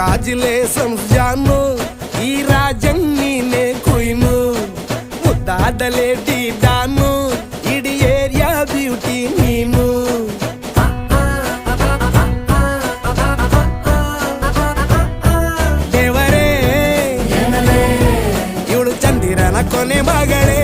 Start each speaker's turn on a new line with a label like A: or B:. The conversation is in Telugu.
A: రాజులే జాను ఈ రాజన్ నేనే కుయిను. ముద్దాదలేటి దాను ఇడి ఏరియా బ్యూటీ నేను. ದೇವರೇ ಇವಳು చందిరన కొనే ಮಗಳೇ